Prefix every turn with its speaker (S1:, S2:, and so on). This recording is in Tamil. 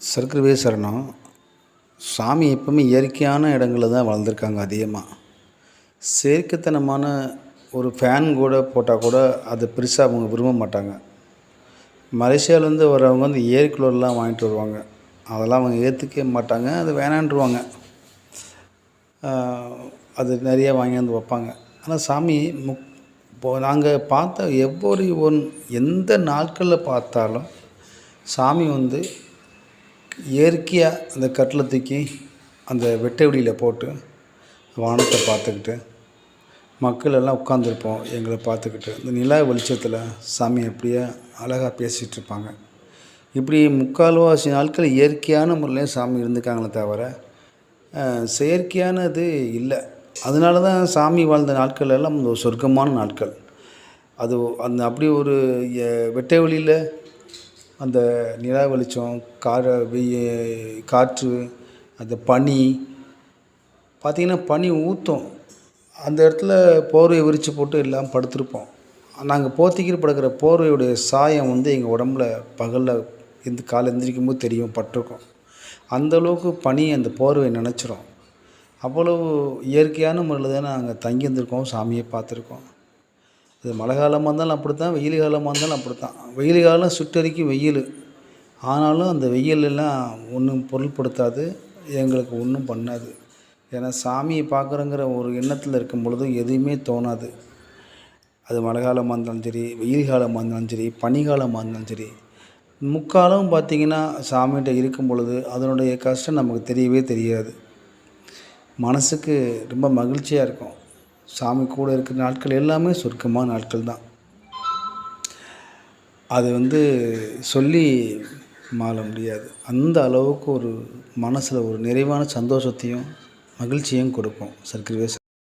S1: சர்க்கரவே சரணம். சாமி எப்பவுமே இயற்கையான இடங்களில் தான் வளர்ந்துருக்காங்க அதிகமாக செயற்கைத்தனமான ஒரு ஃபேன் கூட போட்டால் கூட அது பெருசாக அவங்க விரும்ப மாட்டாங்க. மலேசியாவிலேருந்து வர்றவங்க வந்து ஏர் கூலர்லாம் வாங்கிட்டு வருவாங்க. அதெல்லாம் அவங்க ஏற்றுக்கவே மாட்டாங்க. அது வேணான்ருவாங்க அது நிறைய வாங்கியாந்து வைப்பாங்க. ஆனால் சாமி முக் இப்போ நாங்கள் பார்த்த எவ்வொரு ஒன் எந்த நாட்களில் பார்த்தாலும் சாமி வந்து இயற்கையாக அந்த கட்டில் தூக்கி அந்த வெட்டவெளியில் போட்டு வானத்தை பார்த்துக்கிட்டு மக்கள் எல்லாம் உட்காந்துருப்போம் எங்களை பார்த்துக்கிட்டு. இந்த நிலா வெளிச்சத்தில் சாமி அப்படியே அழகாக பேசிகிட்டு இருப்பாங்க. இப்படி முக்கால்வாசி நாட்கள் இயற்கையான முறையில் சாமி இருந்துக்காங்களே தவிர செயற்கையானது இல்லை. அதனால தான் சாமி வாழ்ந்த நாட்கள் எல்லாம் ஒரு சொர்க்கமான நாட்கள். அது அந்த அப்படி ஒரு வெட்டை வெளியில் அந்த நிலா வெளிச்சம் கார வெய்ய காற்று அந்த பனி பார்த்திங்கன்னா பனி ஊற்றும் அந்த இடத்துல போர்வையை விரித்து போட்டு எல்லாம் படுத்திருப்போம். நாங்கள் போத்திக்கிட்டு படுக்கிற போர்வையுடைய சாயம் வந்து எங்கள் உடம்புல பகலில் எந்த காலை எந்திரிக்கும் போது தெரியும் பட்டிருக்கும். அந்த அளவுக்கு பனி அந்த போர்வை நினச்சிரும். அவ்வளவு இயற்கையான முறையில் தான் நாங்கள் தங்கி இருந்திருக்கோம் சாமியை பார்த்துருக்கோம். அது மழை காலமாக இருந்தாலும் அப்படி தான் வெயில் காலமாக இருந்தாலும் அப்படி தான் வெயில் காலம் சுட்டரிக்கும் வெயில். ஆனாலும் அந்த வெயில் எல்லாம் ஒன்றும் பொருள்படுத்தாது எங்களுக்கு ஒன்றும் பண்ணாது. ஏன்னா சாமியை பார்க்குறோங்கிற ஒரு எண்ணத்தில் இருக்கும் பொழுது எதுவுமே தோணாது. அது மழை காலமாக இருந்தாலும் சரி வெயில் காலமாக இருந்தாலும் சரி பனிகாலமாக இருந்தாலும் சரி. முக்காலம் பார்த்திங்கன்னா சாமிகிட்ட இருக்கும் பொழுது அதனுடைய கஷ்டம் நமக்கு தெரியவே தெரியாது. மனசுக்கு ரொம்ப மகிழ்ச்சியாக இருக்கும். சாமி கூட இருக்கிற நாட்கள் எல்லாமே சொர்க்கமான நாட்கள் தான். அது வந்து சொல்லி மாற முடியாது. அந்த அளவுக்கு ஒரு மனசில் ஒரு நிறைவான சந்தோஷத்தையும் மகிழ்ச்சியும் கொடுக்கும் சர்க்கரவே